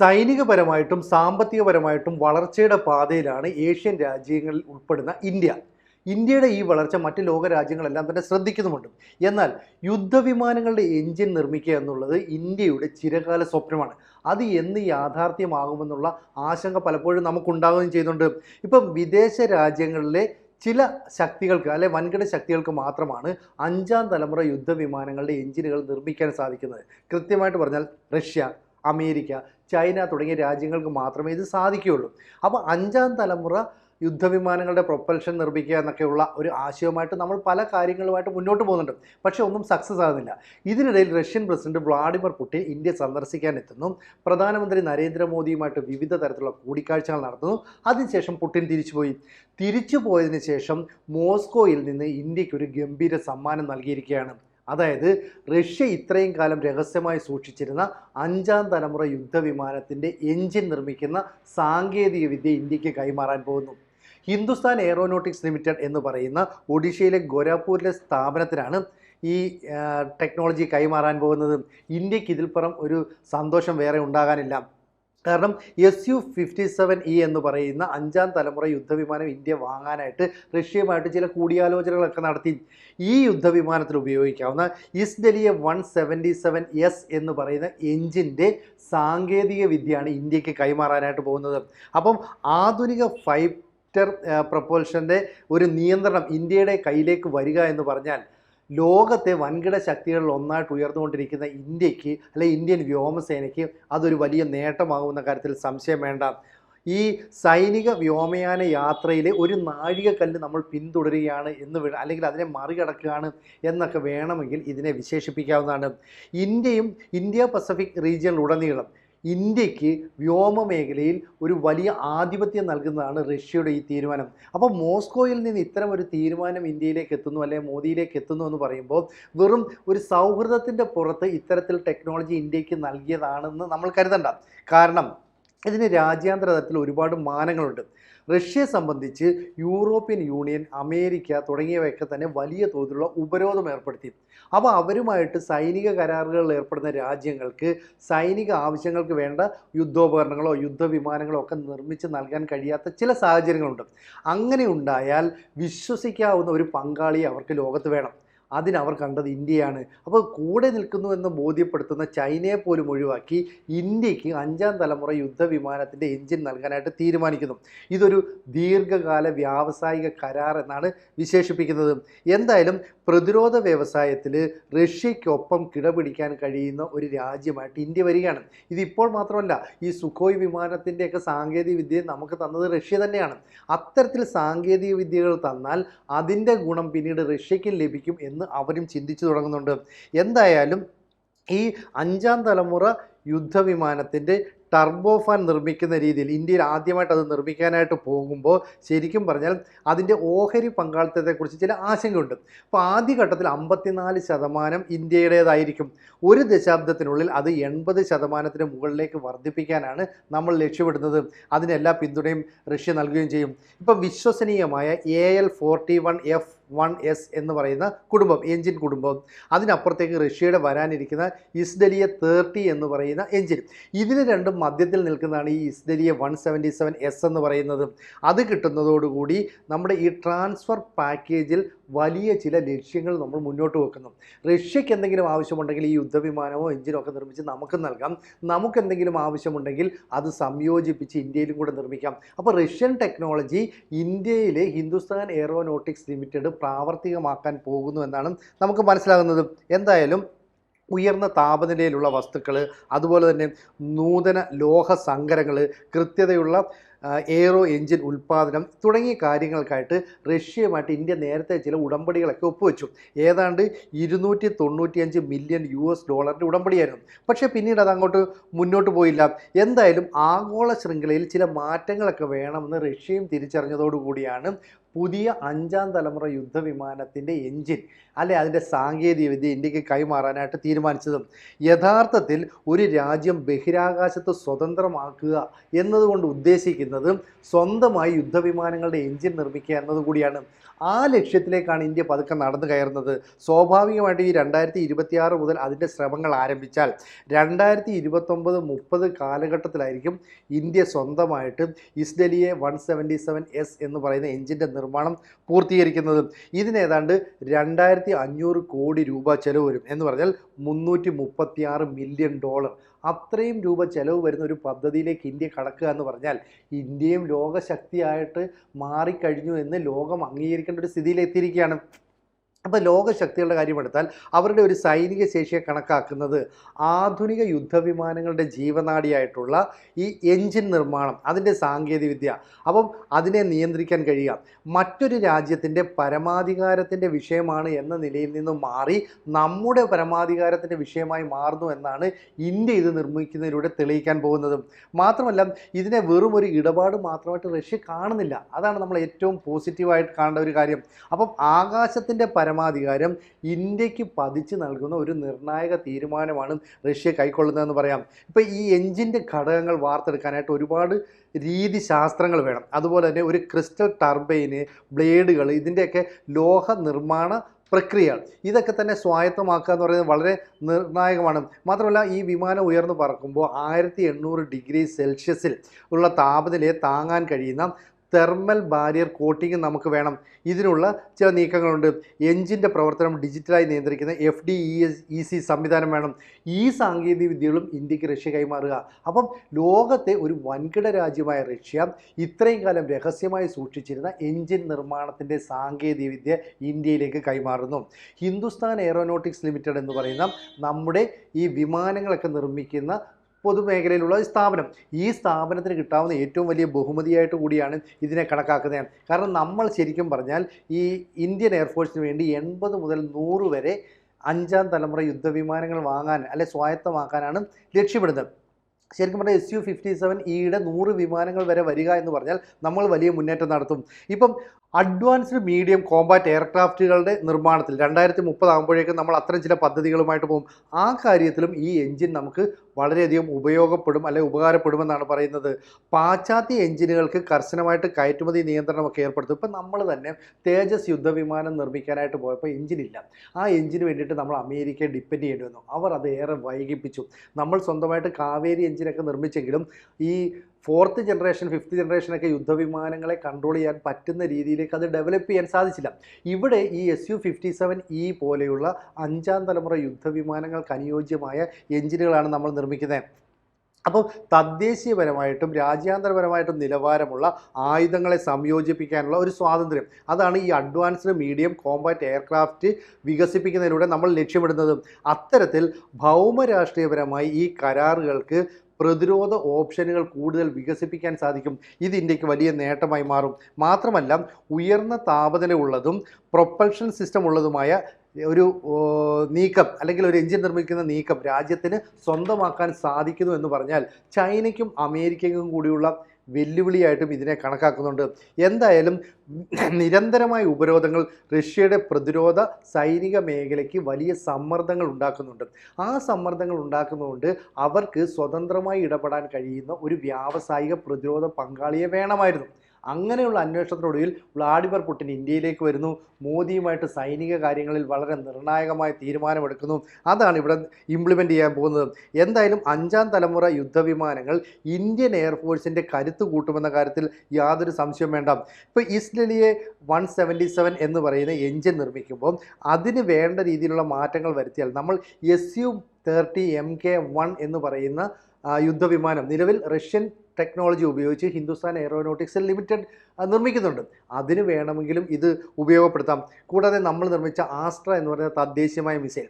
സൈനികപരമായിട്ടും സാമ്പത്തികപരമായിട്ടും വളർച്ചയുടെ പാതയിലാണ് ഏഷ്യൻ രാജ്യങ്ങളിൽ ഉൾപ്പെടുന്ന ഇന്ത്യ. ഇന്ത്യയുടെ ഈ വളർച്ച മറ്റ് ലോക രാജ്യങ്ങളെല്ലാം തന്നെ ശ്രദ്ധിക്കുന്നുമുണ്ട്. എന്നാൽ യുദ്ധവിമാനങ്ങളുടെ എഞ്ചിൻ നിർമ്മിക്കുക എന്നുള്ളത് ഇന്ത്യയുടെ ചിരകാല സ്വപ്നമാണ്. അത് എന്ന് യാഥാർത്ഥ്യമാകുമെന്നുള്ള ആശങ്ക പലപ്പോഴും നമുക്കുണ്ടാവുകയും ചെയ്യുന്നുണ്ട്. ഇപ്പം വിദേശ രാജ്യങ്ങളിലെ ചില ശക്തികൾക്ക് അല്ലെ വൻകിട ശക്തികൾക്ക് മാത്രമാണ് അഞ്ചാം തലമുറ യുദ്ധവിമാനങ്ങളുടെ എഞ്ചിനുകൾ നിർമ്മിക്കാൻ സാധിക്കുന്നത്. കൃത്യമായിട്ട് പറഞ്ഞാൽ റഷ്യ അമേരിക്ക ചൈന തുടങ്ങിയ രാജ്യങ്ങൾക്ക് മാത്രമേ ഇത് സാധിക്കുകയുള്ളൂ. അപ്പോൾ അഞ്ചാം തലമുറ യുദ്ധവിമാനങ്ങളുടെ പ്രൊപ്പൽഷൻ നിർമ്മിക്കുക എന്നൊക്കെയുള്ള ഒരു ആശയവുമായിട്ട് നമ്മൾ പല കാര്യങ്ങളുമായിട്ട് മുന്നോട്ട് പോകുന്നുണ്ട്. പക്ഷേ ഒന്നും സക്സസ് ആകുന്നില്ല. ഇതിനിടയിൽ Russian president Vladimir Putin India സന്ദർശിക്കാൻ എത്തുന്നു. പ്രധാനമന്ത്രി നരേന്ദ്രമോദിയുമായിട്ട് വിവിധ തരത്തിലുള്ള കൂടിക്കാഴ്ചകൾ നടത്തുന്നു. അതിനുശേഷം പുടിൻ തിരിച്ചുപോയി. തിരിച്ചു പോയതിനു ശേഷം മോസ്കോയിൽ നിന്ന് ഇന്ത്യയ്ക്ക് ഒരു ഗംഭീര സമ്മാനം നൽകിയിരിക്കുകയാണ്. അതായത് റഷ്യ ഇത്രയും കാലം രഹസ്യമായി സൂക്ഷിച്ചിരുന്ന അഞ്ചാം തലമുറ യുദ്ധവിമാനത്തിന്റെ എഞ്ചിൻ നിർമ്മിക്കുന്ന സാങ്കേതിക വിദ്യ ഇന്ത്യയ്ക്ക് കൈമാറാൻ പോകുന്നു. ഹിന്ദുസ്ഥാൻ എയറോനോട്ടിക്സ് ലിമിറ്റഡ് എന്ന് പറയുന്ന ഒഡീഷയിലെ ഗോരാപൂരിലെ സ്ഥാപനത്തിനാണ് ഈ ടെക്നോളജി കൈമാറാൻ പോകുന്നത്. ഇന്ത്യയ്ക്ക് ഇതിൽപ്പുറം ഒരു സന്തോഷം വേറെ ഉണ്ടാകാനില്ല. കാരണം S U fifty seven E എന്ന് പറയുന്ന അഞ്ചാം തലമുറ യുദ്ധവിമാനം ഇന്ത്യ വാങ്ങാനായിട്ട് റഷ്യയുമായിട്ട് ചില കൂടിയാലോചനകളൊക്കെ നടത്തി ഈ യുദ്ധവിമാനത്തിൽ ഉപയോഗിക്കാവുന്ന ഇസ്ഡലിയ വൺ സെവന്റി സെവൻ എസ് എന്ന് പറയുന്ന എഞ്ചിന്റെ സാങ്കേതിക വിദ്യയാണ് ഇന്ത്യയ്ക്ക് കൈമാറാനായിട്ട് പോകുന്നത്. അപ്പം ആധുനിക ഫൈറ്റർ പ്രപ്പോൾഷന്റെ ഒരു നിയന്ത്രണം ഇന്ത്യയുടെ കയ്യിലേക്ക് വരിക എന്ന് പറഞ്ഞാൽ ലോകത്തെ വൻകിട ശക്തികളിൽ ഒന്നായിട്ട് ഉയർന്നുകൊണ്ടിരിക്കുന്ന ഇന്ത്യയ്ക്ക് അല്ലെ ഇന്ത്യൻ വ്യോമസേനയ്ക്ക് അതൊരു വലിയ നേട്ടമാകുമെന്ന കാര്യത്തിൽ സംശയം വേണ്ട. ഈ സൈനിക വ്യോമയാന യാത്രയിലെ ഒരു നാഴികക്കല്ല് നമ്മൾ പിന്തുടരുകയാണ് എന്ന് വേ അല്ലെങ്കിൽ അതിനെ മറികടക്കുകയാണ് എന്നൊക്കെ വേണമെങ്കിൽ ഇതിനെ വിശേഷിപ്പിക്കാവുന്നതാണ്. ഇന്ത്യയും ഇന്ത്യ പസഫിക് റീജിയനിലുടനീളം ഇന്ത്യയ്ക്ക് വ്യോമ മേഖലയിൽ ഒരു വലിയ ആധിപത്യം നൽകുന്നതാണ് റഷ്യയുടെ ഈ തീരുമാനം. അപ്പോൾ മോസ്കോയിൽ നിന്ന് ഇത്തരം ഒരു തീരുമാനം ഇന്ത്യയിലേക്ക് എത്തുന്നു അല്ലെങ്കിൽ മോദിയിലേക്ക് എത്തുന്നു എന്ന് പറയുമ്പോൾ വെറും ഒരു സൗഹൃദത്തിന്റെ പുറത്ത് ഇത്തരത്തിൽ ടെക്നോളജി ഇന്ത്യയ്ക്ക് നൽകിയതാണെന്ന് നമ്മൾ കരുതണ്ട. കാരണം ഇതിന് രാജ്യാന്തര തലത്തിൽ ഒരുപാട് മാനങ്ങളുണ്ട്. റഷ്യയെ സംബന്ധിച്ച് യൂറോപ്യൻ യൂണിയൻ അമേരിക്ക തുടങ്ങിയവയൊക്കെ തന്നെ വലിയ തോതിലുള്ള ഉപരോധം ഏർപ്പെടുത്തി. അപ്പോൾ അവരുമായിട്ട് സൈനിക കരാറുകളിൽ ഏർപ്പെടുന്ന രാജ്യങ്ങൾക്ക് സൈനിക ആവശ്യങ്ങൾക്ക് വേണ്ട യുദ്ധോപകരണങ്ങളോ യുദ്ധവിമാനങ്ങളോ ഒക്കെ നിർമ്മിച്ച് നൽകാൻ കഴിയാത്ത ചില സാഹചര്യങ്ങളുണ്ട്. അങ്ങനെ ഉണ്ടായാൽ വിശ്വസിക്കാവുന്ന ഒരു പങ്കാളിയെ അവർക്ക് ലോകത്ത് വേണം. അതിനവർ കണ്ടത് ഇന്ത്യയാണ്. അപ്പോൾ കൂടെ നിൽക്കുന്നു എന്ന് ബോധ്യപ്പെടുത്തുന്ന ചൈനയെ പോലും ഒഴിവാക്കി ഇന്ത്യയ്ക്ക് അഞ്ചാം തലമുറ യുദ്ധവിമാനത്തിന്റെ എഞ്ചിൻ നൽകാനായിട്ട് തീരുമാനിക്കുന്നു. ഇതൊരു ദീർഘകാല വ്യാവസായിക കരാർ എന്നാണ് വിശേഷിപ്പിക്കുന്നത്. എന്തായാലും പ്രതിരോധ വ്യവസായത്തിൽ റഷ്യയ്ക്കൊപ്പം കിടപിടിക്കാൻ കഴിയുന്ന ഒരു രാജ്യമായിട്ട് ഇന്ത്യ വരികയാണ്. ഇതിപ്പോൾ മാത്രമല്ല ഈ സുഖോയ് വിമാനത്തിന്റെയൊക്കെ സാങ്കേതിക വിദ്യ നമുക്ക് തന്നത് റഷ്യ തന്നെയാണ്. അത്തരത്തിൽ സാങ്കേതിക വിദ്യകൾ തന്നാൽ അതിന്റെ ഗുണം പിന്നീട് റഷ്യയ്ക്കും ലഭിക്കും എന്ന് അവരും ചിന്തിച്ചു തുടങ്ങുന്നുണ്ട്. എന്തായാലും ഈ അഞ്ചാം തലമുറ യുദ്ധവിമാനത്തിന്റെ ടർബോ ഫാൻ നിർമ്മിക്കുന്ന രീതിയിൽ ഇന്ത്യയിൽ ആദ്യമായിട്ട് അത് നിർമ്മിക്കാനായിട്ട് പോകുമ്പോൾ ശരിക്കും പറഞ്ഞാൽ അതിന്റെ ഓഹരി പങ്കാളിത്തത്തെക്കുറിച്ച് ചില ആശങ്കയുണ്ട്. അപ്പോൾ ആദ്യഘട്ടത്തിൽ അമ്പത്തിനാല് ശതമാനം ഇന്ത്യയുടേതായിരിക്കും. ഒരു ദശാബ്ദത്തിനുള്ളിൽ അത് എൺപത് ശതമാനത്തിന് മുകളിലേക്ക് വർദ്ധിപ്പിക്കാനാണ് നമ്മൾ ലക്ഷ്യമിടുന്നത്. അതിനെല്ലാ പിന്തുണയും റഷ്യ നൽകുകയും ചെയ്യും. ഇപ്പം വിശ്വസനീയമായ A L forty one F one S എന്ന് പറയുന്ന കുടുംബം എഞ്ചിൻ കുടുംബം. അതിനപ്പുറത്തേക്ക് റഷ്യയുടെ വരാനിരിക്കുന്ന ഇസ്ഡലിയ തേർട്ടി എന്ന് പറയുന്ന എഞ്ചിൻ ഇതിന് രണ്ടും മധ്യത്തിൽ നിൽക്കുന്നതാണ് ഈ ഇസ്ഡലിയ വൺ സെവന്റി സെവൻ എസ് എന്ന് പറയുന്നത്. അത് കിട്ടുന്നതോടുകൂടി നമ്മുടെ ഈ ട്രാൻസ്ഫർ പാക്കേജിൽ വലിയ ചില ലക്ഷ്യങ്ങൾ നമ്മൾ മുന്നോട്ട് വെക്കുന്നു. റഷ്യക്ക് എന്തെങ്കിലും ആവശ്യമുണ്ടെങ്കിൽ ഈ യുദ്ധവിമാനമോ എഞ്ചിനോ ഒക്കെ നിർമ്മിച്ച് നമുക്ക് നൽകാം. നമുക്ക് എന്തെങ്കിലും ആവശ്യമുണ്ടെങ്കിൽ അത് സംയോജിപ്പിച്ച് ഇന്ത്യയിലും കൂടെ നിർമ്മിക്കാം. അപ്പോൾ റഷ്യൻ ടെക്നോളജി ഇന്ത്യയിലെ ഹിന്ദുസ്ഥാൻ എയറോനോട്ടിക്സ് ലിമിറ്റഡ് പ്രാവർത്തികമാക്കാൻ പോകുന്നു എന്നാണ് നമുക്ക് മനസ്സിലാകുന്നത്. എന്തായാലും ഉയർന്ന താപനിലയിലുള്ള വസ്തുക്കൾ അതുപോലെ തന്നെ നൂതന ലോഹ സങ്കരങ്ങൾ കൃത്യതയുള്ള എയ്റോ എഞ്ചിൻ ഉൽപ്പാദനം തുടങ്ങിയ കാര്യങ്ങൾക്കായിട്ട് റഷ്യയുമായിട്ട് ഇന്ത്യ നേരത്തെ ചില ഉടമ്പടികളൊക്കെ ഒപ്പുവെച്ചു. ഏതാണ്ട് ഇരുന്നൂറ്റി തൊണ്ണൂറ്റിയഞ്ച് മില്യൺ യു എസ് ഡോളറിന്റെ ഉടമ്പടിയായിരുന്നു. പക്ഷേ പിന്നീട് അത് അങ്ങോട്ട് മുന്നോട്ട് പോയില്ല. എന്തായാലും ആഗോള ശൃംഖലയിൽ ചില മാറ്റങ്ങളൊക്കെ വേണമെന്ന് റഷ്യയും തിരിച്ചറിഞ്ഞതോടുകൂടിയാണ് പുതിയ അഞ്ചാം തലമുറ യുദ്ധവിമാനത്തിന്റെ എഞ്ചിൻ അല്ലെ അതിന്റെ സാങ്കേതികവിദ്യ ഇന്ത്യയ്ക്ക് കൈമാറാനായിട്ട് തീരുമാനിച്ചത്. യഥാർത്ഥത്തിൽ ഒരു രാജ്യം ബഹിരാകാശത്ത് സ്വതന്ത്രമാക്കുക എന്നതുകൊണ്ട് ഉദ്ദേശിക്കുന്നത് വയ്ക്കുന്നത് സ്വന്തമായി യുദ്ധവിമാനങ്ങളുടെ എഞ്ചിൻ നിർമ്മിക്കുക എന്നതുകൂടിയാണ് ആ ലക്ഷ്യത്തിലേക്കാണ് ഇന്ത്യ പതുക്കെ നടന്നു കയറുന്നത്. സ്വാഭാവികമായിട്ടും ഈ രണ്ടായിരത്തി ഇരുപത്തിയാറ് മുതൽ അതിന്റെ ശ്രമങ്ങൾ ആരംഭിച്ചാൽ രണ്ടായിരത്തി ഇരുപത്തൊമ്പത് മുപ്പത് കാലഘട്ടത്തിലായിരിക്കും ഇന്ത്യ സ്വന്തമായിട്ട് ഇസ്ഡലിയെ വൺ സെവന്റി സെവൻ എസ് എന്ന് പറയുന്ന എഞ്ചിന്റെ നിർമ്മാണം പൂർത്തീകരിക്കുന്നത്. ഇതിനേതാണ്ട് രണ്ടായിരത്തി അഞ്ഞൂറ് കോടി രൂപ ചെലവ് വരും എന്ന് പറഞ്ഞാൽ മുന്നൂറ്റി മുപ്പത്തിയാറ് മില്യൺ ഡോളർ അത്രയും രൂപ ചെലവ് വരുന്ന ഒരു പദ്ധതിയിലേക്ക് ഇന്ത്യ കടക്കുക എന്ന് പറഞ്ഞാൽ ഇന്ത്യയും ലോകശക്തിയായിട്ട് മാറിക്കഴിഞ്ഞു എന്ന് ലോകം അംഗീകരിക്കേണ്ട ഒരു സ്ഥിതിയിലെത്തിയിരിക്കുകയാണ്. അപ്പോൾ ലോകശക്തികളുടെ കാര്യമെടുത്താൽ അവരുടെ ഒരു സൈനിക ശേഷിയെ കണക്കാക്കുന്നത് ആധുനിക യുദ്ധവിമാനങ്ങളുടെ ജീവനാടിയായിട്ടുള്ള ഈ എൻജിൻ നിർമ്മാണം അതിന്റെ സാങ്കേതികവിദ്യ. അപ്പം അതിനെ നിയന്ത്രിക്കാൻ കഴിയുക. മറ്റൊരു രാജ്യത്തിന്റെ പരമാധികാരത്തിന്റെ വിഷയമാണ് എന്ന നിലയിൽ നിന്ന് മാറി നമ്മുടെ പരമാധികാരത്തിന്റെ വിഷയമായി മാറുന്നു എന്നാണ് ഇന്ത്യ ഇത് നിർമ്മിക്കുന്നതിലൂടെ തെളിയിക്കാൻ പോകുന്നത്. മാത്രമല്ല ഇതിനെ വെറും ഒരു ഇടപാട് മാത്രമായിട്ട് റഷ്യ കാണുന്നില്ല. അതാണ് നമ്മൾ ഏറ്റവും പോസിറ്റീവായിട്ട് കാണേണ്ട ഒരു കാര്യം. അപ്പം ആകാശത്തിന്റെ പരമാധികാരം ഇന്ത്യയ്ക്ക് പതിച്ച് നൽകുന്ന ഒരു നിർണായക തീരുമാനമാണ് റഷ്യ കൈക്കൊള്ളുന്നതെന്ന് പറയാം. ഇപ്പോൾ ഈ എഞ്ചിന്റെ ഘടകങ്ങൾ വാർത്തെടുക്കാനായിട്ട് ഒരുപാട് രീതിശാസ്ത്രങ്ങൾ വേണം. അതുപോലെ തന്നെ ഒരു ക്രിസ്റ്റൽ ടർബൈന് ബ്ലേഡുകൾ ഇതിന്റെയൊക്കെ ലോഹ നിർമ്മാണ പ്രക്രിയ ഇതൊക്കെ തന്നെ സ്വായത്തമാക്കുക എന്ന് പറയുന്നത് വളരെ നിർണായകമാണ്. മാത്രമല്ല ഈ വിമാനം ഉയർന്നു പറക്കുമ്പോൾ ആയിരത്തി എണ്ണൂറ് ഡിഗ്രി സെൽഷ്യസിൽ ഉള്ള താപനിലയെ താങ്ങാൻ കഴിയുന്ന തെർമൽ ബാരിയർ കോട്ടിങ് നമുക്ക് വേണം. ഇതിനുള്ള ചില നീക്കങ്ങളുണ്ട്. എഞ്ചിന്റെ പ്രവർത്തനം ഡിജിറ്റലായി നിയന്ത്രിക്കുന്ന F D E S E C സംവിധാനം വേണം. ഈ സാങ്കേതിക വിദ്യകളും ഇന്ത്യയ്ക്ക് റഷ്യ കൈമാറുക. അപ്പം ലോകത്തെ ഒരു വൻകിട രാജ്യമായ റഷ്യ ഇത്രയും കാലം രഹസ്യമായി സൂക്ഷിച്ചിരുന്ന എഞ്ചിൻ നിർമ്മാണത്തിന്റെ സാങ്കേതിക വിദ്യ ഇന്ത്യയിലേക്ക് കൈമാറുന്നു. ഹിന്ദുസ്ഥാൻ എയറോനോട്ടിക്സ് ലിമിറ്റഡ് എന്ന് പറയുന്ന നമ്മുടെ ഈ വിമാനങ്ങളൊക്കെ നിർമ്മിക്കുന്ന പൊതുമേഖലയിലുള്ള സ്ഥാപനം. ഈ സ്ഥാപനത്തിന് കിട്ടാവുന്ന ഏറ്റവും വലിയ ബഹുമതിയായിട്ട് കൂടിയാണ് ഇതിനെ കണക്കാക്കുന്നത് കാരണം നമ്മൾ ശരിക്കും പറഞ്ഞാൽ ഈ ഇന്ത്യൻ എയർഫോഴ്സിന് വേണ്ടി എൺപത് മുതൽ നൂറ് വരെ അഞ്ചാം തലമുറ യുദ്ധവിമാനങ്ങൾ വാങ്ങാൻ അല്ലെ സ്വായത്തമാക്കാനാണ് ലക്ഷ്യമിടുന്നത്. ശരിക്കും പറഞ്ഞാൽ എസ് യു ഫിഫ്റ്റി സെവൻ ഇയുടെ നൂറ് വിമാനങ്ങൾ വരെ വരിക എന്ന് പറഞ്ഞാൽ നമ്മൾ വലിയ മുന്നേറ്റം നടത്തും. ഇപ്പം അഡ്വാൻസ്ഡ് മീഡിയം കോമ്പാറ്റ് എയർക്രാഫ്റ്റുകളുടെ നിർമ്മാണത്തിൽ രണ്ടായിരത്തി മുപ്പതാകുമ്പോഴേക്കും നമ്മൾ അത്തരം ചില പദ്ധതികളുമായിട്ട് പോകും. ആ കാര്യത്തിലും ഈ എഞ്ചിൻ നമുക്ക് വളരെയധികം ഉപയോഗപ്പെടും അല്ലെങ്കിൽ ഉപകാരപ്പെടുമെന്നാണ് പറയുന്നത്. പാശ്ചാത്യ എഞ്ചിനുകൾക്ക് കർശനമായിട്ട് കയറ്റുമതി നിയന്ത്രണമൊക്കെ ഏർപ്പെടുത്തും. ഇപ്പം നമ്മൾ തന്നെ തേജസ് യുദ്ധവിമാനം നിർമ്മിക്കാനായിട്ട് പോയപ്പോൾ എഞ്ചിനില്ല ആ എഞ്ചിന് വേണ്ടിയിട്ട് നമ്മൾ അമേരിക്കയെ ഡിപ്പെൻഡ് ചെയ്യേണ്ടി വന്നു. അവർ അത് ഏറെ വൈകിപ്പിച്ചു. നമ്മൾ സ്വന്തമായിട്ട് കാവേരി എഞ്ചിനൊക്കെ നിർമ്മിച്ചെങ്കിലും ഈ ഫോർത്ത് ജനറേഷൻ ഫിഫ്ത്ത് ജനറേഷനൊക്കെ യുദ്ധവിമാനങ്ങളെ കൺട്രോൾ ചെയ്യാൻ പറ്റുന്ന രീതിയിലേക്ക് അത് ഡെവലപ്പ് ചെയ്യാൻ സാധിച്ചില്ല. ഇവിടെ ഈ S U fifty seven E പോലെയുള്ള അഞ്ചാം തലമുറ യുദ്ധവിമാനങ്ങൾക്ക് അനുയോജ്യമായ എഞ്ചിനുകളാണ് നമ്മൾ നിർമ്മിക്കുന്നത്. അപ്പോൾ തദ്ദേശീയപരമായിട്ടും രാജ്യാന്തരപരമായിട്ടും നിലവാരമുള്ള ആയുധങ്ങളെ സംയോജിപ്പിക്കാനുള്ള ഒരു സ്വാതന്ത്ര്യം. അതാണ് ഈ അഡ്വാൻസ്ഡ് മീഡിയം കോമ്പാറ്റ് എയർക്രാഫ്റ്റ് വികസിപ്പിക്കുന്നതിലൂടെ നമ്മൾ ലക്ഷ്യമിടുന്നത്. അത്തരത്തിൽ ഭൗമരാഷ്ട്രീയപരമായി ഈ കരാറുകൾക്ക് പ്രതിരോധ ഓപ്ഷനുകൾ കൂടുതൽ വികസിപ്പിക്കാൻ സാധിക്കും. ഇത് ഇന്ത്യയ്ക്ക് വലിയ നേട്ടമായി മാറും. മാത്രമല്ല ഉയർന്ന താപനില ഉള്ളതും പ്രൊപ്പൽഷൻ സിസ്റ്റം ഉള്ളതുമായ ഒരു നീക്കം അല്ലെങ്കിൽ ഒരു എഞ്ചിൻ നിർമ്മിക്കുന്ന നീക്കം രാജ്യത്തിന് സ്വന്തമാക്കാൻ സാധിക്കുന്നു എന്ന് പറഞ്ഞാൽ ചൈനയ്ക്കും അമേരിക്കയ്ക്കും കൂടിയുള്ള വെല്ലുവിളിയായിട്ടും ഇതിനെ കണക്കാക്കുന്നുണ്ട്. എന്തായാലും നിരന്തരമായ ഉപരോധങ്ങൾ റഷ്യയുടെ പ്രതിരോധ സൈനിക മേഖലയ്ക്ക് വലിയ സമ്മർദ്ദങ്ങൾ ഉണ്ടാക്കുന്നുണ്ട്. ആ സമ്മർദ്ദങ്ങൾ ഉണ്ടാക്കുന്നതുകൊണ്ട് അവർക്ക് സ്വതന്ത്രമായി ഇടപെടാൻ കഴിയുന്ന ഒരു വ്യാവസായിക പ്രതിരോധ പങ്കാളിയെ വേണമായിരുന്നു. അങ്ങനെയുള്ള അന്വേഷണത്തിനൊടുവിൽ വ്ളാഡിമിർ പുടിൻ ഇന്ത്യയിലേക്ക് വരുന്നു. മോദിയുമായിട്ട് സൈനിക കാര്യങ്ങളിൽ വളരെ നിർണായകമായ തീരുമാനമെടുക്കുന്നു. അതാണ് ഇവിടെ ഇംപ്ലിമെന്റ് ചെയ്യാൻ പോകുന്നത്. എന്തായാലും അഞ്ചാം തലമുറ യുദ്ധവിമാനങ്ങൾ ഇന്ത്യൻ എയർഫോഴ്സിന്റെ കരുത്ത് കൂട്ടുമെന്ന കാര്യത്തിൽ യാതൊരു സംശയം വേണ്ട. ഇപ്പോൾ ഇസ്ലലിയെ വൺ സെവന്റി സെവൻ എന്ന് പറയുന്ന എഞ്ചിൻ നിർമ്മിക്കുമ്പോൾ അതിന് വേണ്ട രീതിയിലുള്ള മാറ്റങ്ങൾ വരുത്തിയാൽ നമ്മൾ S U thirty M K one എന്ന് പറയുന്ന യുദ്ധവിമാനം. നിലവിൽ റഷ്യൻ ടെക്നോളജി ഉപയോഗിച്ച് ഹിന്ദുസ്ഥാൻ എയറോനോട്ടിക്സ് ലിമിറ്റഡ് നിർമ്മിക്കുന്നുണ്ട്. അതിന് വേണമെങ്കിലും ഇത് ഉപയോഗപ്പെടുത്താം. കൂടാതെ നമ്മൾ നിർമ്മിച്ച ആസ്ട്ര എന്ന് പറയുന്ന തദ്ദേശീയമായ മിസൈൽ.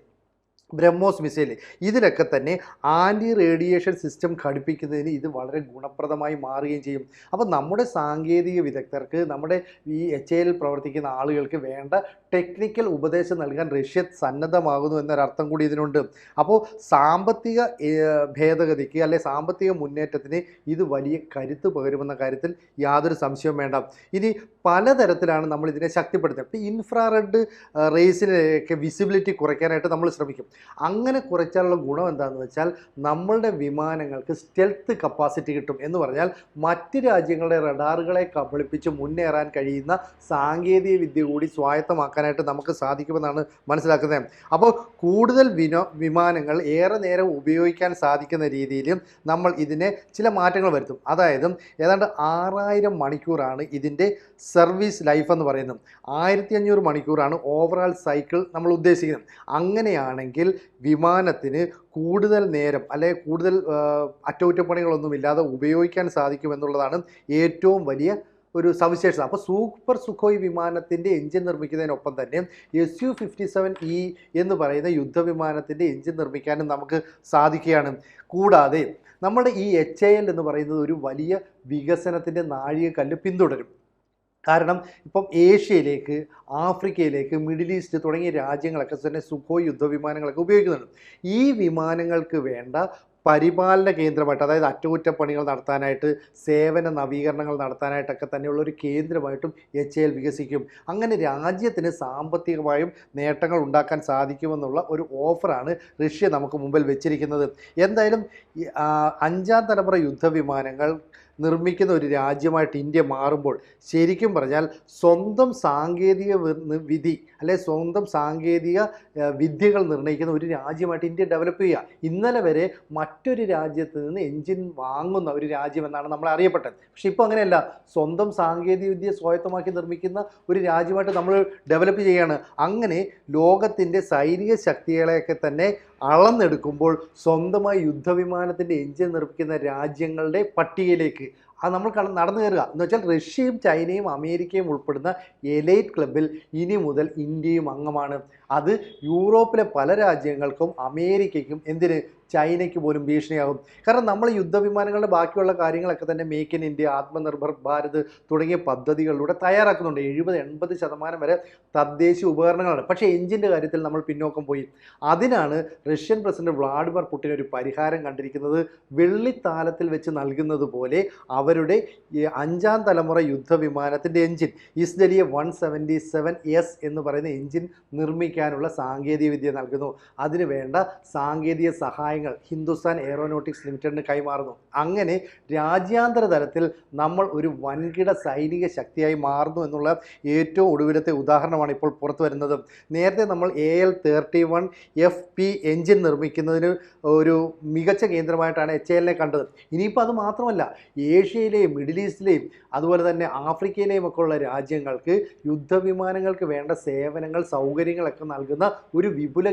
ബ്രഹ്മോസ് മിസൈൽ. ഇതിലൊക്കെ തന്നെ ആന്റി റേഡിയേഷൻ സിസ്റ്റം ഘടിപ്പിക്കുന്നതിന് ഇത് വളരെ ഗുണപ്രദമായി മാറുകയും ചെയ്യും. അപ്പോൾ നമ്മുടെ സാങ്കേതിക വിദഗ്ധർക്ക് നമ്മുടെ ഈ എച്ച് എയിൽ പ്രവർത്തിക്കുന്ന ആളുകൾക്ക് വേണ്ട ടെക്നിക്കൽ ഉപദേശം നൽകാൻ റഷ്യ സന്നദ്ധമാകുന്നു എന്നൊരർത്ഥം കൂടി ഇതിനുണ്ട്. അപ്പോൾ സാമ്പത്തിക ഭേദഗതിക്ക് അല്ലെ സാമ്പത്തിക മുന്നേറ്റത്തിന് ഇത് വലിയ കരുത്ത് പകരുമെന്ന കാര്യത്തിൽ യാതൊരു സംശയവും വേണ്ട. ഇനി പലതരത്തിലാണ് നമ്മൾ ഇതിനെ ശക്തിപ്പെടുത്തുന്നത് ഇപ്പോൾ ഇൻഫ്രാറെഡ് റേസിനെയൊക്കെ വിസിബിലിറ്റി കുറയ്ക്കാനായിട്ട് നമ്മൾ ശ്രമിക്കും. അങ്ങനെ കുറച്ചാലുള്ള ഗുണം എന്താണെന്ന് വെച്ചാൽ നമ്മളുടെ വിമാനങ്ങൾക്ക് സ്റ്റെൽത്ത് കപ്പാസിറ്റി കിട്ടും എന്ന് പറഞ്ഞാൽ മറ്റ് രാജ്യങ്ങളുടെ റഡാറുകളെ കബളിപ്പിച്ച് മുന്നേറാൻ കഴിയുന്ന സാങ്കേതിക വിദ്യ കൂടി സ്വായത്തമാക്കാനായിട്ട് നമുക്ക് സാധിക്കുമെന്നാണ് മനസ്സിലാക്കുന്നത്. അപ്പോൾ കൂടുതൽ വിനോ വിമാനങ്ങൾ ഏറെ നേരം ഉപയോഗിക്കാൻ സാധിക്കുന്ന രീതിയിലും നമ്മൾ ഇതിനെ ചില മാറ്റങ്ങൾ വരുത്തും. അതായത് ഏതാണ്ട് ആറായിരം മണിക്കൂറാണ് ഇതിന്റെ സർവീസ് ലൈഫ് എന്ന് പറയുന്നത്. ആയിരത്തി അഞ്ഞൂറ് മണിക്കൂറാണ് ഓവറാൾ സൈക്കിൾ നമ്മൾ ഉദ്ദേശിക്കുന്നത്. അങ്ങനെയാണെങ്കിൽ വിമാനത്തിന് കൂടുതൽ നേരം അല്ലെങ്കിൽ കൂടുതൽ അറ്റകുറ്റപ്പണികളൊന്നും ഇല്ലാതെ ഉപയോഗിക്കാൻ സാധിക്കും എന്നുള്ളതാണ് ഏറ്റവും വലിയ ഒരു സവിശേഷത. അപ്പോൾ സൂപ്പർ സുഖോയ് വിമാനത്തിന്റെ എഞ്ചിൻ നിർമ്മിക്കുന്നതിനൊപ്പം തന്നെ S U fifty seven E എന്ന് പറയുന്ന യുദ്ധവിമാനത്തിന്റെ എഞ്ചിൻ നിർമ്മിക്കാനും നമുക്ക് സാധിക്കുകയാണ്. കൂടാതെ നമ്മുടെ ഈ എച്ച് എ എൽ എന്ന് പറയുന്നത് ഒരു വലിയ വികസനത്തിന്റെ നാഴികക്കല്ല് പിന്തുടരും. കാരണം ഇപ്പം ഏഷ്യയിലേക്ക് ആഫ്രിക്കയിലേക്ക് മിഡിൽ ഈസ്റ്റ് തുടങ്ങിയ രാജ്യങ്ങളൊക്കെ തന്നെ സുഖോ യുദ്ധവിമാനങ്ങളൊക്കെ ഉപയോഗിക്കുന്നുണ്ട്. ഈ വിമാനങ്ങൾക്ക് വേണ്ട പരിപാലന കേന്ദ്രമായിട്ട് അതായത് അറ്റകുറ്റപ്പണികൾ നടത്താനായിട്ട് സേവന നവീകരണങ്ങൾ നടത്താനായിട്ടൊക്കെ തന്നെയുള്ള ഒരു കേന്ദ്രമായിട്ടും എച്ച് എൽ വികസിക്കും. അങ്ങനെ രാജ്യത്തിന് സാമ്പത്തികമായും നേട്ടങ്ങൾ ഉണ്ടാക്കാൻ സാധിക്കുമെന്നുള്ള ഒരു ഓഫറാണ് റഷ്യ നമുക്ക് മുമ്പിൽ വെച്ചിരിക്കുന്നത്. എന്തായാലും അഞ്ചാം തലമുറ യുദ്ധവിമാനങ്ങൾ നിർമ്മിക്കുന്ന ഒരു രാജ്യമായിട്ട് ഇന്ത്യ മാറുമ്പോൾ ശരിക്കും പറഞ്ഞാൽ സ്വന്തം സാങ്കേതിക വിധി അല്ലെ സ്വന്തം സാങ്കേതിക വിദ്യകൾ നിർണയിക്കുന്ന ഒരു രാജ്യമായിട്ട് ഇന്ത്യ ഡെവലപ്പ് ചെയ്യുക. ഇന്നലെ വരെ മറ്റൊരു രാജ്യത്ത് നിന്ന് എഞ്ചിൻ വാങ്ങുന്ന ഒരു രാജ്യം എന്നാണ് നമ്മൾ അറിയപ്പെട്ടത്. പക്ഷെ ഇപ്പോൾ അങ്ങനെയല്ല. സ്വന്തം സാങ്കേതിക വിദ്യ സ്വായത്തമാക്കി നിർമ്മിക്കുന്ന ഒരു രാജ്യമായിട്ട് നമ്മൾ ഡെവലപ്പ് ചെയ്യുകയാണ് അങ്ങനെ ലോകത്തിന്റെ സൈനിക ശക്തികളെയൊക്കെ തന്നെ അളന്നെടുക്കുമ്പോൾ സ്വന്തമായി യുദ്ധവിമാനത്തിന്റെ എഞ്ചിൻ നിർമ്മിക്കുന്ന രാജ്യങ്ങളുടെ പട്ടികയിലേക്ക് അത് നമ്മൾ നടന്നു കയറുക. എന്ന് വെച്ചാൽ റഷ്യയും ചൈനയും അമേരിക്കയും ഉൾപ്പെടുന്ന എലൈറ്റ് ക്ലബിൽ ഇനി മുതൽ ഇന്ത്യയും അംഗമാണ്. അത് യൂറോപ്പിലെ പല രാജ്യങ്ങൾക്കും അമേരിക്കയ്ക്കും എന്തിന്? ചൈനയ്ക്ക് പോലും ഭീഷണിയാകും. കാരണം നമ്മൾ യുദ്ധവിമാനങ്ങളുടെ ബാക്കിയുള്ള കാര്യങ്ങളൊക്കെ തന്നെ make in India Atmanirbhar Bharat തുടങ്ങിയ പദ്ധതികളിലൂടെ തയ്യാറാക്കുന്നുണ്ട്. എഴുപത് എൺപത് ശതമാനം വരെ തദ്ദേശീയ ഉപകരണങ്ങളാണ്. പക്ഷേ എഞ്ചിന്റെ കാര്യത്തിൽ നമ്മൾ പിന്നോക്കം പോയി. അതിനാണ് റഷ്യൻ പ്രസിഡന്റ് വ്ളാഡിമിർ പുടിൻ ഒരു പരിഹാരം കണ്ടിരിക്കുന്നത്. വെള്ളിത്താലത്തിൽ വെച്ച് നൽകുന്നത് പോലെ അവരുടെ അഞ്ചാം തലമുറ യുദ്ധവിമാനത്തിന്റെ എഞ്ചിൻ ഇസ്ദലിയ വൺ സെവന്റി സെവൻ എസ് എന്ന് പറയുന്ന എഞ്ചിൻ നിർമ്മിക്കാനുള്ള സാങ്കേതികവിദ്യ നൽകുന്നു. അതിന് വേണ്ട സാങ്കേതിക സഹായങ്ങൾ ഹിന്ദുസ്ഥാൻ എയറോനോട്ടിക്സ് ലിമിറ്റഡിന് കൈമാറുന്നു. അങ്ങനെ രാജ്യാന്തര തലത്തിൽ നമ്മൾ ഒരു വൻകിട സൈനിക ശക്തിയായി മാറുന്നു എന്നുള്ള ഏറ്റവും ഒടുവിലത്തെ ഉദാഹരണമാണ് ഇപ്പോൾ പുറത്തു വരുന്നത്. നേരത്തെ നമ്മൾ A L thirty one F P engine നിർമ്മിക്കുന്നതിന് ഒരു മികച്ച കേന്ദ്രമായിട്ടാണ് എച്ച് എല്ലിനെ കണ്ടത്. ഇനിയിപ്പോൾ അത് മാത്രമല്ല ഏഷ്യയിലെയും മിഡിൽ ഈസ്റ്റിലെയും അതുപോലെ തന്നെ ആഫ്രിക്കയിലെയും ഒക്കെ ഉള്ള രാജ്യങ്ങൾക്ക് യുദ്ധവിമാനങ്ങൾക്ക് വേണ്ട സേവനങ്ങൾ സൗകര്യങ്ങളൊക്കെ നൽകുന്ന ഒരു വിപുല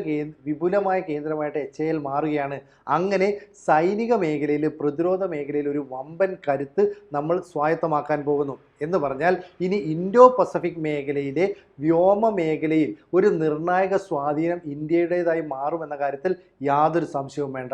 വിപുലമായ കേന്ദ്രമായിട്ട് എച്ച് എൽ മാറുകയാണ്. അങ്ങനെ സൈനിക മേഖലയിൽ പ്രതിരോധ മേഖലയിൽ ഒരു വമ്പൻ കരുത്ത് നമ്മൾ സ്വായത്തമാക്കാൻ പോകുന്നു. എന്ന് പറഞ്ഞാൽ ഇനി ഇൻഡോ പസഫിക് മേഖലയിലെ വ്യോമ മേഖലയിൽ ഒരു നിർണായക സ്വാധീനം ഇന്ത്യയുടേതായി മാറുമെന്ന കാര്യത്തിൽ യാതൊരു സംശയവും വേണ്ട.